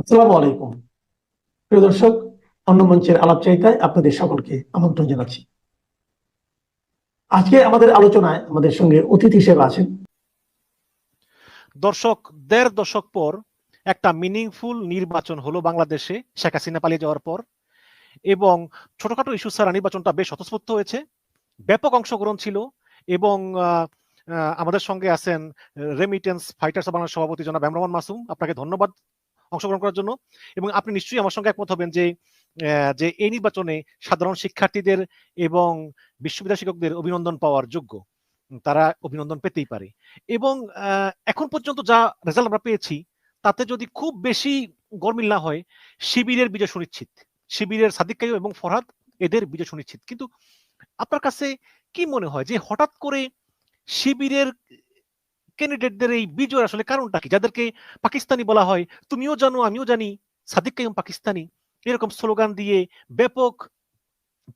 আসসালামু আলাইকুম। প্রিয় দর্শক, অন্য মঞ্চের আলাপচারিতায় আপনাদের সকলকে আমন্ত্রণ জানাচ্ছি। আজকে আমাদের আলোচনায় আমাদের সঙ্গে অতিথি হিসেবে আছেন। দর্শক, দেড় দশক পর একটা মিনিংফুল নির্বাচন হলো বাংলাদেশে, শেখ হাসিনা পালিয়ে যাওয়ার পর। এবং ছোটখাটো ইস্যু ছাড়া নির্বাচনটা বেশ স্বতঃস্ফূর্ত হয়েছে। ব্যাপক অংশগ্রহণ ছিল এবং আমাদের সঙ্গে আছেন রেমিটেন্স ফাইটার্স বাংলাদেশ সভাপতি জনাব এমরামান মাসুম। আপনাকে ধন্যবাদ। অংশগ্রহণ করার জন্য। এবং আপনি নিশ্চয়ই আমার সঙ্গে একমত হবেন যে যে এই নির্বাচনে সাধারণ শিক্ষার্থীদের এবং বিশ্ববিদ্যালয় শিক্ষকদের অভিনন্দন পাওয়ার যোগ্য। তারা অভিনন্দন পেতেই পারে। এবং এখন পর্যন্ত যা রেজাল্ট আমরা পেয়েছি, তাতে যদি খুব বেশি গরমিল না হয়, শিবিরের বিজয় সুনিশ্চিত। শিবিরের সাদিক এবং ফরহাদ এদের বিজয় সুনিশ্চিত। কিন্তু আপনার কাছে কি মনে হয় যে হঠাৎ করে শিবিরের ক্যান্ডিডেটদের এই বিজয় আসলে কারণটা কি? যাদেরকে পাকিস্তানি বলা হয় তুমিও জানো আমিও জানি সাদিক কাইম পাকিস্তানি। এরকম স্লোগান দিয়ে ব্যাপক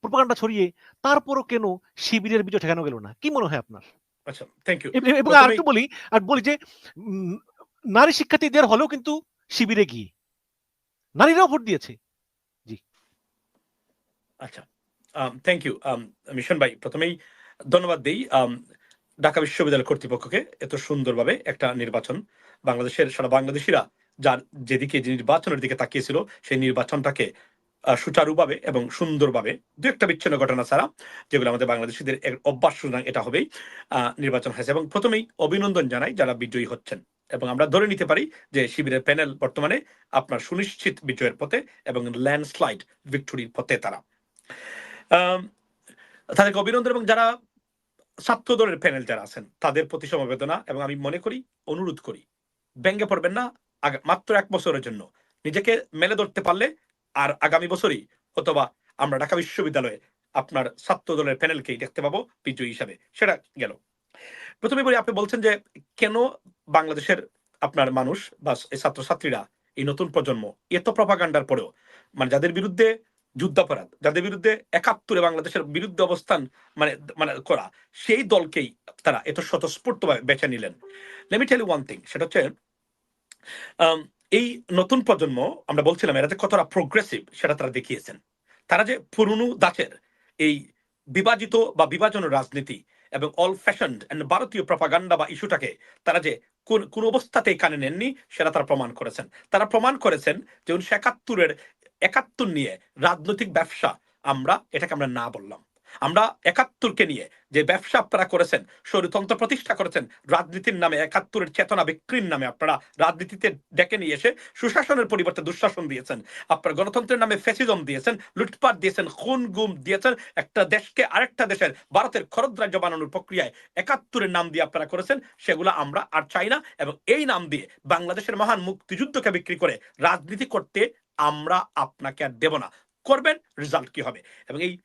প্রোপাগান্ডা ছড়িয়ে তারপরও কেন শিবিরের বিজয় ঠেকানো গেল না? কি মনে হয় আপনার? আচ্ছা থ্যাংক ইউ এবং আর একটু বলি আর বলি যে নারী শিক্ষার্থীদের হলেও কিন্তু শিবিরে গিয়ে নারীরাও ভোট দিয়েছে। জি। আচ্ছা থ্যাংক ইউ মিশন ভাই প্রথমেই ধন্যবাদ দেই। ঢাকা বিশ্ববিদ্যালয় কর্তৃপক্ষকে এত সুন্দরভাবে একটা নির্বাচন বাংলাদেশের, সারা বাংলাদেশিরা যার যেদিকে যে নির্বাচনের দিকে তাকিয়েছিল, সেই নির্বাচনটাকে সুচারুভাবে এবং সুন্দরভাবে দু একটা বিচ্ছিন্ন ঘটনা ছাড়া যেগুলো আমাদের বাংলাদেশিদের অভ্যাস সুতরাং এটা হবেই নির্বাচন হয়েছে এবং প্রথমেই অভিনন্দন জানাই যারা বিজয়ী হচ্ছেন। এবং আমরা ধরে নিতে পারি যে শিবিরের প্যানেল বর্তমানে আপনার সুনিশ্চিত বিজয়ের পথে এবং ল্যান্ডস্লাইড ভিক্টোরির পথে তারা। তাদেরকে অভিনন্দন এবং যারা ছাত্র দলের প্যানেল যারা আছেন, তাদের প্রতি সমবেদনা এবং আমি মনে করি, অনুরোধ করি, ব্যঙ্গে পড়বেন না। মাত্র এক বছরের জন্য। নিজেকে মেলে ধরতে পারলে আর আগামী বছরই অথবা আমরা ঢাকা বিশ্ববিদ্যালয়ে আপনার ছাত্র দলের প্যানেলকেই দেখতে পাবো বিজয়ী হিসাবে। সেটা গেল। প্রথমে বলি, আপনি বলছেন যে কেন বাংলাদেশের আপনার মানুষ বা ছাত্রছাত্রীরা এই নতুন প্রজন্ম, এত প্রপাগান্ডার পরেও মানে যাদের বিরুদ্ধে যুদ্ধাপরাধ, যাদের বিরুদ্ধে একাত্তরে বাংলাদেশের বিরুদ্ধে অবস্থান মানে মানে করা, সেই দলকেই তারা এত স্বতঃস্ফূর্তভাবে বেছে নিলেন। লেমি টেল ওয়ান থিং সেটা হচ্ছে এই নতুন প্রজন্ম, আমরা বলছিলাম এরা যে কতটা প্রোগ্রেসিভ সেটা তারা দেখিয়েছেন। তারা যে পুরনো দাসের এই বিভাজিত বা বিভাজন রাজনীতি এবং অল ফ্যাশনড ভারতীয় প্রপাগান্ডা বা ইস্যুটাকে তারা যে কোন কোন অবস্থাতেই কানে নেননি, সেটা তারা প্রমাণ করেছেন। তারা প্রমাণ করেছেন যে উনিশশো একাত্তরের একাত্তর নিয়ে রাজনৈতিক ব্যবসা আমরা এটাকে আমরা না বললাম। আমরা একাত্তরকে নিয়ে যে ব্যবসা আপনারা করেছেন, স্বৈরতন্ত্র প্রতিষ্ঠা করেছেন, রাজনীতির নামে একাত্তরের চেতনা বিক্রির নামে আপনারা রাজনীতিতে ডেকে নিয়ে এসে সুশাসনের পরিবর্তে দুঃশাসন দিয়েছেন, আপনার গণতন্ত্রের নামে ফেসিজম দিয়েছেন, লুটপাট দিয়েছেন, খুন গুম দিয়েছেন, একটা দেশকে আরেকটা দেশের, ভারতের খরদ রাজ্য বানানোর প্রক্রিয়ায় একাত্তরের নাম দিয়ে আপনারা করেছেন, সেগুলো আমরা আর চাই না এবং এই নাম দিয়ে বাংলাদেশের মহান মুক্তিযুদ্ধকে বিক্রি করে রাজনীতি করতে আমরা আপনাকে আর দেব না। করবেন রেজাল্ট কি হবে? এবং এই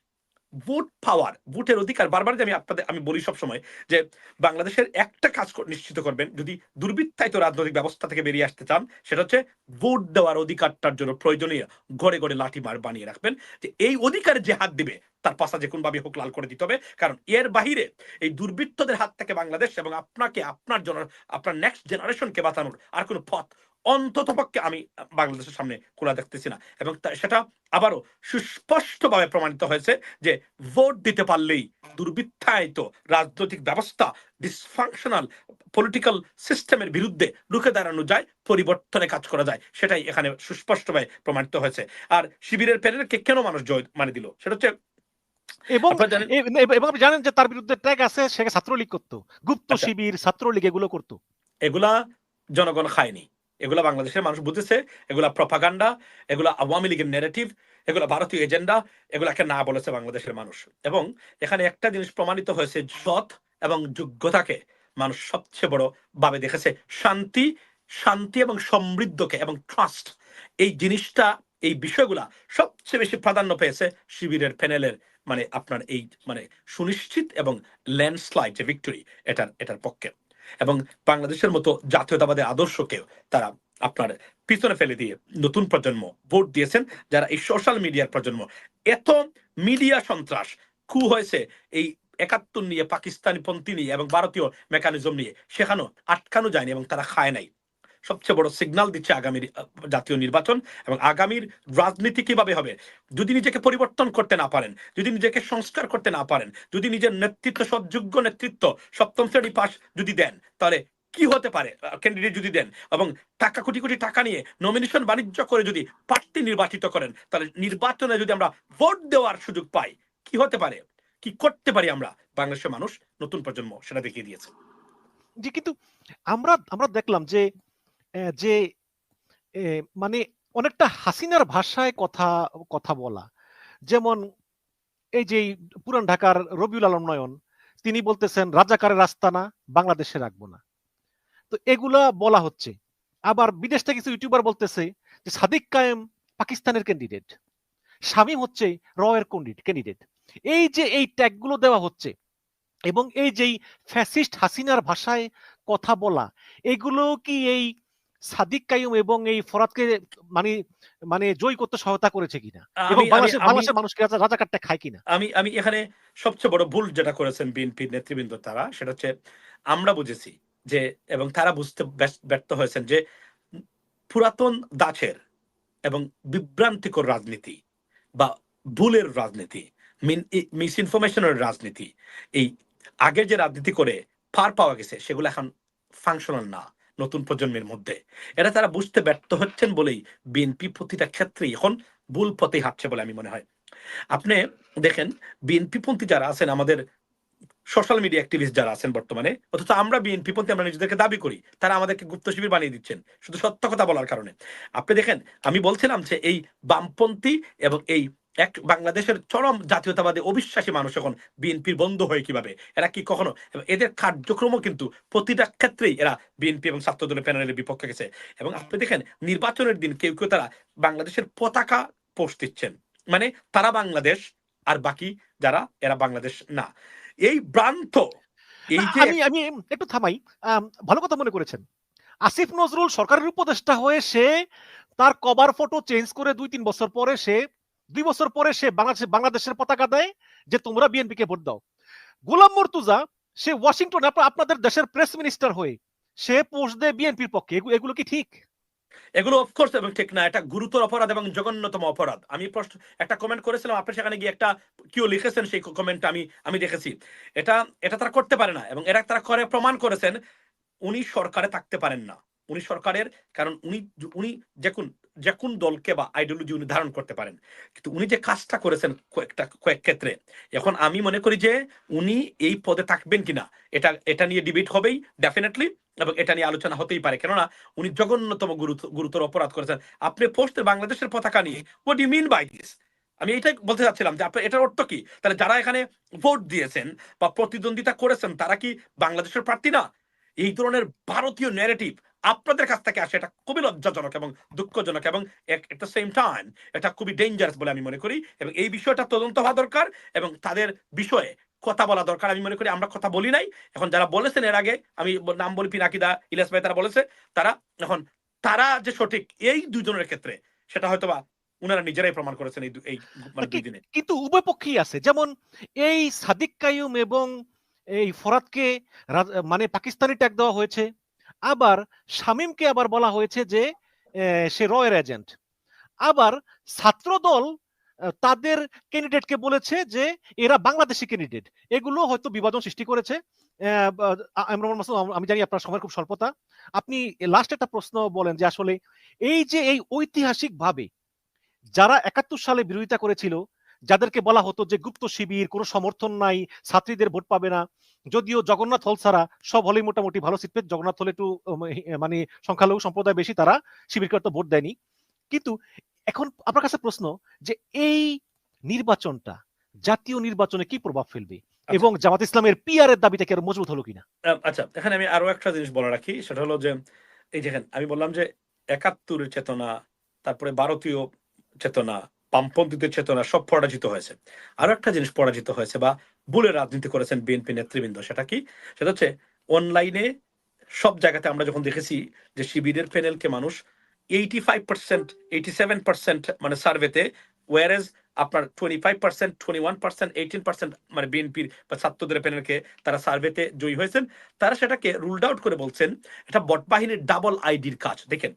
ভোট পাওয়ার, ভোটের অধিকার বারবার যে আমি আপনাদের, আমি বলি সব সময় যে বাংলাদেশের একটা কাজ নিশ্চিত করবেন, যদি দুর্বৃত্তায়িত রাজনৈতিক ব্যবস্থা থেকে বেরিয়ে আসতে চান, সেটা হচ্ছে ভোট দেওয়ার অধিকারটার জন্য প্রয়োজনীয় গড়ে গড়ে লাঠি মার বানিয়ে রাখবেন। যে এই অধিকারে যে হাত দিবে, তার পাশা যে কোনভাবে হোক লাল করে দিতে হবে। কারণ এর বাহিরে এই দুর্বৃত্তদের হাত থেকে বাংলাদেশ এবং আপনাকে, আপনার জন্য আপনার নেক্সট জেনারেশনকে বাঁচানোর আর কোনো পথ অন্তত পক্ষে আমি বাংলাদেশের সামনে খোলা দেখতেছি না। এবং সেটা আবারও সুস্পষ্টভাবে প্রমাণিত হয়েছে যে ভোট দিতে পারলেই দুর্বৃত্তায়িত রাজনৈতিক ব্যবস্থা ডিসফাংশনাল পলিটিক্যাল সিস্টেমের বিরুদ্ধে রুখে দাঁড়ানো যায় পরিবর্তনে কাজ করা যায় সেটাই এখানে সুস্পষ্টভাবে প্রমাণিত হয়েছে। আর শিবিরের প্যানেলকে কেন মানুষ জয় মানে দিল? সেটা হচ্ছে এবং আপনি জানেন যে তার বিরুদ্ধে ট্যাগ আছে সে ছাত্রলীগ করতো। গুপ্ত আচ্ছা। শিবির ছাত্রলীগ এগুলো করতো। এগুলা জনগণ খায়নি। এগুলা বাংলাদেশের মানুষ বুঝেছে এগুলা প্রপাগান্ডা এগুলা আওয়ামী লীগের নেগেটিভ এগুলা ভারতীয় এজেন্ডা এগুলাকে না বলেছে বাংলাদেশের মানুষ। এবং এখানে একটা জিনিস প্রমাণিত হয়েছে, সৎ এবং যোগ্যতাকে মানুষ সবচেয়ে বড় ভাবে দেখেছে। শান্তি শান্তি এবং সমৃদ্ধকে এবং ট্রাস্ট এই জিনিসটা, এই বিষয়গুলা সবচেয়ে বেশি প্রাধান্য পেয়েছে শিবিরের প্যানেলের মানে আপনার এই মানে সুনিশ্চিত এবং ল্যান্ডস্লাইড যে ভিক্টোরি এটার এটার পক্ষে। এবং বাংলাদেশের মতো জাতীয়তাবাদের আদর্শকেও তারা আপনার পিছনে ফেলে দিয়ে নতুন প্রজন্ম ভোট দিয়েছেন, যারা এই সোশ্যাল মিডিয়ার প্রজন্ম। এত মিডিয়া সন্ত্রাস, কু হয়েছে এই একাত্তর নিয়ে পাকিস্তানি পন্থী নিয়ে এবং ভারতীয় মেকানিজম নিয়ে, সেখানেও আটকানো যায়নি এবং তারা খায় নাই। সবচেয়ে বড় সিগন্যাল দিচ্ছে আগামী আহ, জাতীয় নির্বাচন এবং আগামীর রাজনীতি কীভাবে হবে। যদি নিজেকে পরিবর্তন করতে না পারেন যদি নিজেকে সংস্কার করতে না পারেন যদি নিজের নেতৃত্ব সৎযোগ্য নেতৃত্ব সপ্তম শ্রেণি পাস যদি দেন তাহলে কি হতে পারে ক্যান্ডিডেট যদি দেন? এবং টাকা কোটি কোটি টাকা নিয়ে নমিনেশন বাণিজ্য করে যদি প্রার্থী নির্বাচিত করেন তাহলে নির্বাচনে যদি আমরা ভোট দেওয়ার সুযোগ পাই কি হতে পারে? কি করতে পারি আমরা? বাংলাদেশের মানুষ নতুন প্রজন্ম সেটা দেখিয়ে দিয়েছে। জি কিন্তু আমরা আমরা দেখলাম যে যে মানে অনেকটা হাসিনার ভাষায় কথা কথা বলা। যেমন এই যে, পুরান ঢাকার রবিউল আলম নয়ন, তিনি বলতেছেন, রাজাকারের আস্তানা বাংলাদেশে রাখব না। তো এগুলা বলা হচ্ছে। আবার বিদেশ থেকে কিছু ইউটিউবার বলতেছে যে, সাদিক কায়েম পাকিস্তানের ক্যান্ডিডেট শামীম হচ্ছে রয়ের ক্যান্ডিডেট এই যে, এই ট্যাগগুলো দেওয়া হচ্ছে এবং এই যেই ফ্যাসিস্ট হাসিনার ভাষায় কথা বলা, এগুলো কি এই সাদিক কাইম এবং এই ফরাদকে মানে মানে জয় করতে সহায়তা করেছে কিনা? এবং বাংলাদেশের মানুষকে রাজাকারটা খায় কিনা? আমি আমি এখানে সবচেয়ে বড় ভুল যেটা করেছেন বিএনপি নেতৃবৃন্দ তারা সেটা হচ্ছে আমরা বুঝেছি যে এবং তারা বুঝতে ব্যর্থ হয়েছেন যে পুরাতন দাছের এবং বিভ্রান্তিকর রাজনীতি বা ভুলের রাজনীতি মিস ইনফরমেশনের রাজনীতি এই আগে যে রাজনীতি করে পার পাওয়া গেছে সেগুলো এখন ফাংশনাল না। নতুন প্রজন্মের মধ্যে। এটা তারা বুঝতে ব্যর্থ হচ্ছেন বলেই বিএনপি প্রতিটা ক্ষেত্রেই এখন ভুল পথে হাঁটছে বলে আমি মনে হয়। আপনি দেখেন বিএনপি পন্থী যারা আছেন, আমাদের সোশ্যাল মিডিয়া অ্যাক্টিভিস্ট যারা আছেন বর্তমানে, অথচ আমরা বিএনপি পন্থী আমরা নিজেদেরকে দাবি করি, তারা আমাদেরকে গুপ্ত শিবির বানিয়ে দিচ্ছেন, শুধু সত্য কথা বলার কারণে। আপনি দেখেন, আমি বলছিলাম যে এই বামপন্থী এবং এই এক বাংলাদেশের চরম জাতীয়তাবাদী অবিশ্বাসী মানুষ এখন বিএনপির বন্ধ হয় কীভাবে? এরা কি কখনো এদের কার্যক্রমও কিন্তু প্রতিটা ক্ষেত্রেই এরা বিএনপি এবং ছাত্র দলের প্যানেলের বিপক্ষে গেছে। এবং আপনি দেখেন নির্বাচনের দিন কেউ কেউ তারা বাংলাদেশের পতাকা পোস্ট দিচ্ছেন। মানে তারা বাংলাদেশ আর বাকি যারা এরা বাংলাদেশ না। এই ভ্রান্ত এই যে আমি আমি একটু থামাই। ভালো কথা মনে করেছেন। আসিফ নজরুল সরকারের উপদেষ্টা হয়ে সে তার কভার ফটো চেঞ্জ করে দুই তিন বছর পরে সে দুই বছর পরে সে বাংলাদেশ, বাংলাদেশের পতাকা দেয় যে তোমরা বিএনপি কে ভোট দাও। গোলাম মর্তুজা, সে ওয়াশিংটন আপনাদের দেশের প্রেস মিনিস্টার হয়ে, সে পোস্ট দেয় বিএনপির পক্ষে। এগুলো কি ঠিক? এগুলো অফকোর্স এবং ঠিক না। এটা গুরুতর অপরাধ এবং জঘন্যতম অপরাধ। আমি প্রশ্ন, একটা কমেন্ট করেছিলাম, আপনি সেখানে গিয়ে একটা কেউ লিখেছেন, সেই কমেন্টটা আমি আমি দেখেছি। এটা এটা তারা করতে পারে না এবং এটা তারা করে, প্রমাণ করেছেন, উনি সরকারে থাকতে পারেন না। উনি সরকারের, কারণ উনি উনি কোন যে কোন দলকে বা আইডিওলজি উনি ধারণ করতে পারেন। কিন্তু উনি যে কাজটা করেছেন কয়েকটা, কয়েক ক্ষেত্রে, এখন আমি মনে করি যে উনি এই পদে থাকবেন কিনা, এটা এটা নিয়ে ডিবেট হবেই ডেফিনেটলি এবং এটা নিয়ে আলোচনা হতেই পারে। কেননা উনি জঘন্যতম গুরুতর অপরাধ করেছেন। আপনি পোস্টে বাংলাদেশের পতাকা নিয়ে what you mean by this আমি এটাই বলতে চাচ্ছিলাম যে আপনার এটার অর্থ কি? তাহলে যারা এখানে ভোট দিয়েছেন বা প্রতিদ্বন্দ্বিতা করেছেন, তারা কি বাংলাদেশের প্রার্থী না? এই ধরনের ভারতীয় ন্যারেটিভ আপনাদের কাছ থেকে আসে এটা খুবই লজ্জাজনক এবং দুঃখজনক এবং এট দ্য সেম টাইম এটা খুবই ডেঞ্জারাস বলে আমি মনে করি এবং এই বিষয়টা তদন্ত হওয়া দরকার এবং তাদের বিষয়ে কথা বলা দরকার আমি মনে করি আমরা কথা বলি নাই। এখন যারা বলেছেন এর আগে আমি নাম বলি পিনাকিদা ইলিয়াস ভাই তারা বলেছে তারা এখন তারা যে সঠিক এই দুজনের ক্ষেত্রে সেটা হয়তো বা উনারা নিজেরাই প্রমাণ করেছেন এই এই মানে দুই দিনে। কিন্তু উভয় পক্ষেই আছে। যেমন এই সাদিক কাইম এবং এই ফরাদকে মানে পাকিস্তানি ট্যাগ দেওয়া হয়েছে। আবার শামীমকে আবার বলা হয়েছে যে সে রয়ের এজেন্ট। আবার ছাত্রদল তাদের ক্যান্ডিডেটকে বলেছে যে, এরা বাংলাদেশি ক্যান্ডিডেট এগুলো হয়তো বিভাজন সৃষ্টি করেছে। আম- জানি আপনার সময়ের খুব স্বল্পতা। আপনি লাস্ট একটা প্রশ্ন বলেন যে, আসলে এই যে, এই ঐতিহাসিক ভাবে যারা একাত্তর সালে বিরোধিতা করেছিল যাদেরকে বলা হতো যে গুপ্ত শিবির কোনো সমর্থন নাই ছাত্রীদের ভোট পাবে না। যদিও জগন্নাথ হল ছাড়া সব হলেই মোটামুটি ভালো সিট পেত। জগন্নাথ হলে একটু মানে সংখ্যালঘু সম্প্রদায় বেশি তারা শিবিরকে তো ভোট দেয়নি। কিন্তু এখন আপনার কাছে প্রশ্ন যে এই নির্বাচনটা জাতীয় নির্বাচনে কি প্রভাব ফেলবে? এবং জামাত ইসলামের পিআর এর দাবিটা কি আরও মজবুত হলো কিনা? আচ্ছা এখানে আমি আরও একটা জিনিস বলে রাখি। সেটা হলো যে এই দেখেন আমি বললাম যে একাত্তরের চেতনা তারপরে ভারতীয় চেতনা বামপন্থীদের চেতনা সব পরাজিত হয়েছে। আরও একটা জিনিস পরাজিত হয়েছে বা ভুলে রাজনীতি করেছেন বিএনপি নেতৃবৃন্দ, সেটা কি? সেটা হচ্ছে অনলাইনে সব জায়গাতে আমরা যখন দেখেছি যে শিবিরের প্যানেলকে মানুষ eighty five percent eighty seven percent মানে সার্ভেতে ওয়ারেজ আপনার twenty five percent twenty one percent eighteen percent মানে বিএনপির বা ছাত্রদের প্যানেলকে তারা সার্ভেতে জয়ী হয়েছেন। তারা সেটাকে রুলড আউট করে বলছেন এটা বট বাহিনীর ডাবল আইডির কাজ। দেখেন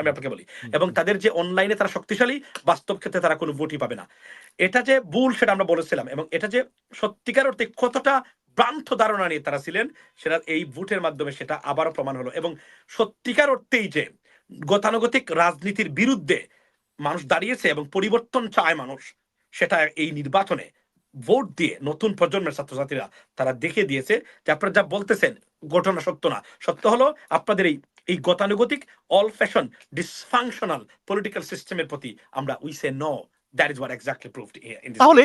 আমি আপনাকে বলি। এবং তাদের যে অনলাইনে তারা শক্তিশালী বাস্তব ক্ষেত্রে তারা কোনো ভোটই পাবে না। এটা যে ভুল সেটা আমরা বলেছিলাম এবং এটা যে সত্যিকার অর্থে কতটা ভ্রান্ত ধারণা নিয়ে তারা ছিলেন সেটা এই ভোটের মাধ্যমে সেটা আবারও প্রমাণ হলো। এবং সত্যিকার অর্থেই যে গতানুগতিক রাজনীতির বিরুদ্ধে মানুষ দাঁড়িয়েছে এবং পরিবর্তন চায় মানুষ সেটা এই নির্বাচনে ভোট দিয়ে নতুন প্রজন্মের ছাত্রছাত্রীরা তারা দেখে দিয়েছে যে আপনারা যা বলতেছেন ঘটনা সত্য না। সত্য হলো আপনাদের এই এই গতানুগতিক অল ফ্যাশন ডিসফাংশনাল পলিটিক্যাল সিস্টেমের প্রতি আমরা we say no that is what exactly proved তাহলে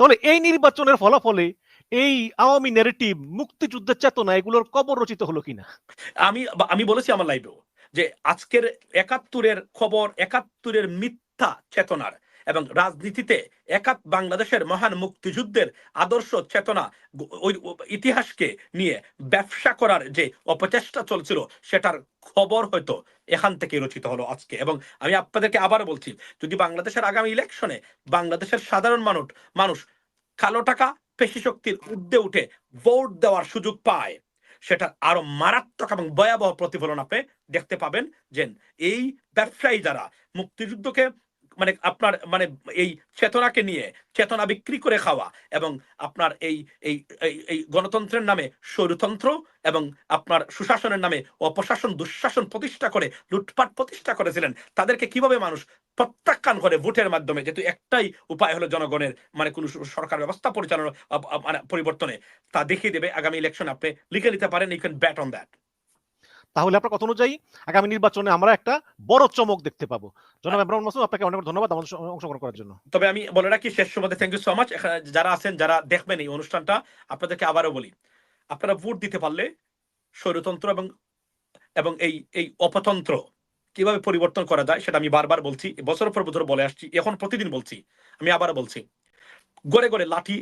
তাহলে এই নির্বাচনের ফলাফলে এই আওয়ামী নেরেটিভ মুক্তিযুদ্ধের চেতনা এগুলোর কবর রচিত হলো কিনা? আমি আমি বলেছি আমার লাইভেও যে আজকের একাত্তরের খবর একাত্তরের মিথ্যা চেতনার এবং রাজনীতিতে একাত বাংলাদেশের মহান মুক্তিযুদ্ধের আদর্শ চেতনা ওই ইতিহাসকে নিয়ে ব্যবসা করার যে অপচেষ্টা চলছিল, সেটার খবর হয়তো এখান থেকে রচিত হলো আজকে। এবং আমি আপনাদেরকে আবার বলছি, যদি বাংলাদেশের আগামী ইলেকশনে বাংলাদেশের সাধারণ মানুষ মানুষ কালো টাকা, পেশি শক্তির ঊর্ধ্বে উঠে ভোট দেওয়ার সুযোগ পায় সেটা আরও মারাত্মক এবং ভয়াবহ প্রতিফলন আপনি দেখতে পাবেন যে এই ব্যবসায়ী যারা মুক্তিযুদ্ধকে মানে আপনার মানে এই চেতনাকে নিয়ে, চেতনা বিক্রি করে খাওয়া এবং আপনার এই এই, এই- গণতন্ত্রের নামে স্বৈরতন্ত্র এবং আপনার সুশাসনের নামে অপশাসন, দুঃশাসন প্রতিষ্ঠা করে, লুটপাট প্রতিষ্ঠা করেছিলেন, তাদেরকে কীভাবে মানুষ প্রত্যাখ্যান করে ভোটের মাধ্যমে? যেহেতু একটাই উপায় হলো জনগণের মানে কোন সরকার ব্যবস্থা পরিচালনা মানে পরিবর্তনে, তা দেখিয়ে দেবে আগামী ইলেকশন আপনি লিখে নিতে পারেন you can bet on that তাহলে আপনার কথা অনুযায়ী আগামী নির্বাচনে আমরা একটা বড় চমক দেখতে পাবো। জনাব ইমরান মাসুদ আপনাকে অনেক অনেক ধন্যবাদ আমাদের অংশগ্রহণ করার জন্য। তবে আমি বলে রাখি শেষ সময় থ্যাংক ইউ সো মাচ যারা আছেন যারা দেখবেন এই অনুষ্ঠানটা আপনাদেরকে আবারও বলি আপনারা ভোট দিতে পারলে স্বৈরতন্ত্র এবং এবং এই এই অপতন্ত্র কীভাবে পরিবর্তন করা যায় সেটা আমি বারবার বলছি বছর পর বছর বলে আসছি এখন প্রতিদিন বলছি আমি আবারও বলছি গড়ে গড়ে লাঠি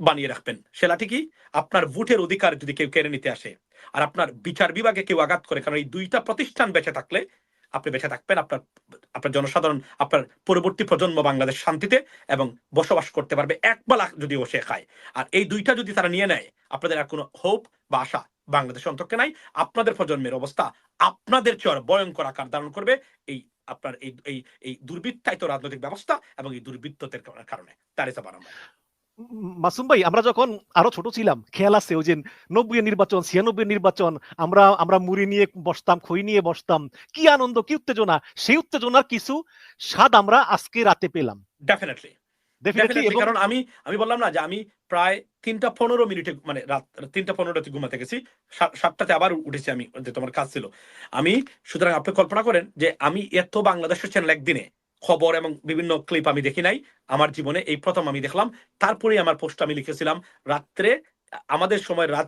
বানিয়ে রাখবেন। সে লাঠি কি? আপনার ভোটের অধিকার যদি কেউ কেড়ে নিতে আসে আর আপনার বিচার বিভাগে কেউ আঘাত করে, কারণ এই দুইটা প্রতিষ্ঠান বেঁচে থাকলে আপনি বেঁচে থাকবেন। আপনার আপনার জনসাধারণ, আপনার পরবর্তী প্রজন্ম বাংলাদেশ শান্তিতে এবং বসবাস করতে পারবে। এক বেলা যদিও সে খায়। আর এই দুইটা যদি তারা নিয়ে নেয়, আপনাদের আর কোনো হোপ বা আশা বাংলাদেশ অন্তর্কে নাই। আপনাদের প্রজন্মের অবস্থা আপনাদের চর ভয়ঙ্কর আকার ধারণ করবে এই আপনার এই এই দুর্বৃত্তায়িত রাজনৈতিক ব্যবস্থা এবং এই দুর্বৃত্ততের কারণে। তার ইস মাসুম ভাই আমরা যখন আরও ছোট ছিলাম খেয়াল আছে ওই যে নব্বই নির্বাচন ছিয়ানব্বই নির্বাচন আমরা আমরা মুড়ি নিয়ে বসতাম খই নিয়ে বসতাম কি আনন্দ কি উত্তেজনা। সেই উত্তেজনার কিছু স্বাদ আমরা আজকে রাতে পেলাম। ডেফিনেটলি কারণ আমি আমি বললাম না যে আমি প্রায় তিনটা পনেরো মিনিটে মানে রাত তিনটা পনেরোতে ঘুমাতে গেছি সাতটাতে আবার উঠেছি আমি যে তোমার কাজ ছিল। আমি সুতরাং আপনি কল্পনা করেন যে আমি এত বাংলাদেশের চ্যানেল একদিনে খবর এবং বিভিন্ন ক্লিপ আমি দেখি নাই। আমার জীবনে এই প্রথম আমি দেখলাম। তারপরে আমার পোস্ট আমি লিখেছিলাম, রাত্রে, আমাদের সময় রাত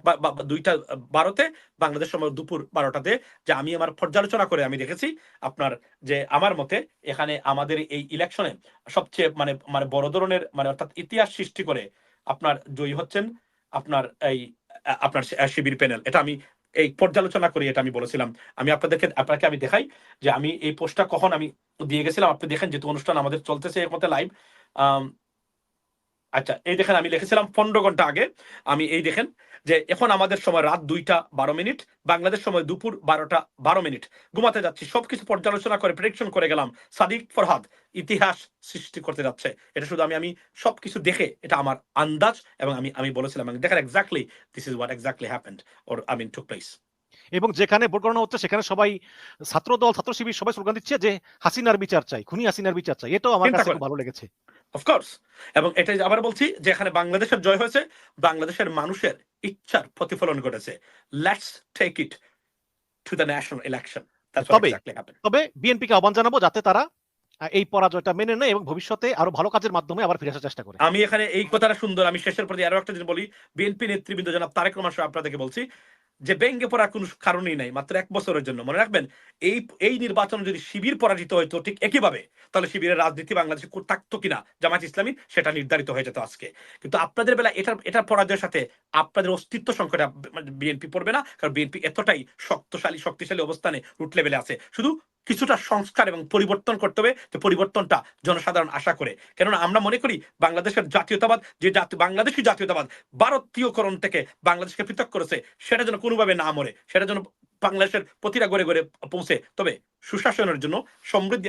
দুইটা, বারোতে, বাংলাদেশ সময় দুপুর বারোটাতে। যে আমি আমার পর্যালোচনা করে আমি দেখেছি। আপনার যে, আমার মতে এখানে আমাদের এই ইলেকশনে সবচেয়ে মানে মানে বড় ধরনের মানে অর্থাৎ ইতিহাস সৃষ্টি করে আপনার জয়ী হচ্ছেন আপনার এই, আপনার শিবির প্যানেল এটা আমি এই পর্যালোচনা করি, এটা আমি বলেছিলাম। আমি আপনাদেরকে, আপনাকে আমি দেখাই যে আমি এই পোস্টটা কখন আমি দিয়ে গেছিলাম। আপনি দেখেন যেহেতু অনুষ্ঠান আমাদের চলতেছে এর মধ্যে লাইভ আচ্ছা এই দেখেন আমি লিখেছিলাম পনেরো ঘণ্টা আগে। আমি এই দেখেন যে এখন আমাদের সময় রাত দুইটা বারো মিনিট, বাংলাদেশ সময় দুপুর বারোটা বারো মিনিট। ঘুমাতে যাচ্ছি, সবকিছু পর্যালোচনা করে প্রেডিকশন করে গেলাম। সাদিক ফরহাদ, ইতিহাস সৃষ্টি করতে যাচ্ছে। এটা শুধু আমি আমি সবকিছু দেখে এটা আমার আন্দাজ এবং আমি আমি বলেছিলাম। দেখেন exactly this is what exactly happened or I mean took place এবং যেখানে ভোট গণনা হচ্ছে সেখানে সবাই ছাত্র দল ছাত্র শিবির সবাই স্লোগান দিচ্ছে যে হাসিনার বিচার চাই খুনি হাসিনার বিচার চাই। এটাও আমার কাছে খুব ভালো লেগেছে। অফকোর্স এবং এটা আবার বলছি যে এখানে বাংলাদেশের জয় হয়েছে বাংলাদেশের মানুষের ইচ্ছার প্রতিফলন ঘটেছে। Let's take it to the national election তবে- তবে বিএনপিকে আহ্বান জানাব যাতে তারা এই পরাজয়টা মেনে নেয় এবং ভবিষ্যতে আরও ভালো কাজের মাধ্যমে আবার ফিরে আসার চেষ্টা করে। আমি এখানে এই কথাটা সুন্দর আমি শেষের প্রতি আরও একটা জিনিস বলি। বিএনপি নেতৃবৃন্দ জনাব তারেক রহমান সাহেব আপনাদেরকে বলছি যে ব্যঙ্গে পড়ার কোনো কারণই নাই, মাত্র এক বছরের জন্য। মনে রাখবেন, এই এই নির্বাচন যদি শিবির পরাজিত হইতো ঠিক একইভাবে, তাহলে শিবিরের রাজনীতি বাংলাদেশে থাকতো কিনা জামাত ইসলামী, সেটা নির্ধারিত হয়ে যেত আজকে। কিন্তু আপনাদের বেলা এটা এটা পরাজয়ের সাথে আপনাদের অস্তিত্ব সংকটে বিএনপি পড়বে না, কারণ বিএনপি এতটাই শক্তশালী, শক্তিশালী অবস্থানে রুট লেভেলে আছে। শুধু কিছুটা সংস্কার এবং পরিবর্তন করতে হবে যে পরিবর্তনটা জনসাধারণ আশা করে। কেননা আমরা মনে করি, বাংলাদেশের জাতীয়তাবাদ, যে জাতি বাংলাদেশি জাতীয়তাবাদ, ভারতীয়করণ থেকে বাংলাদেশকে পৃথক করেছে, সেটা যেন কোনোভাবে না মরে সেটা যেন বাংলাদেশের প্রতিটা ঘরে ঘরে পৌঁছে। তবে সুশাসনের জন্য সমৃদ্ধি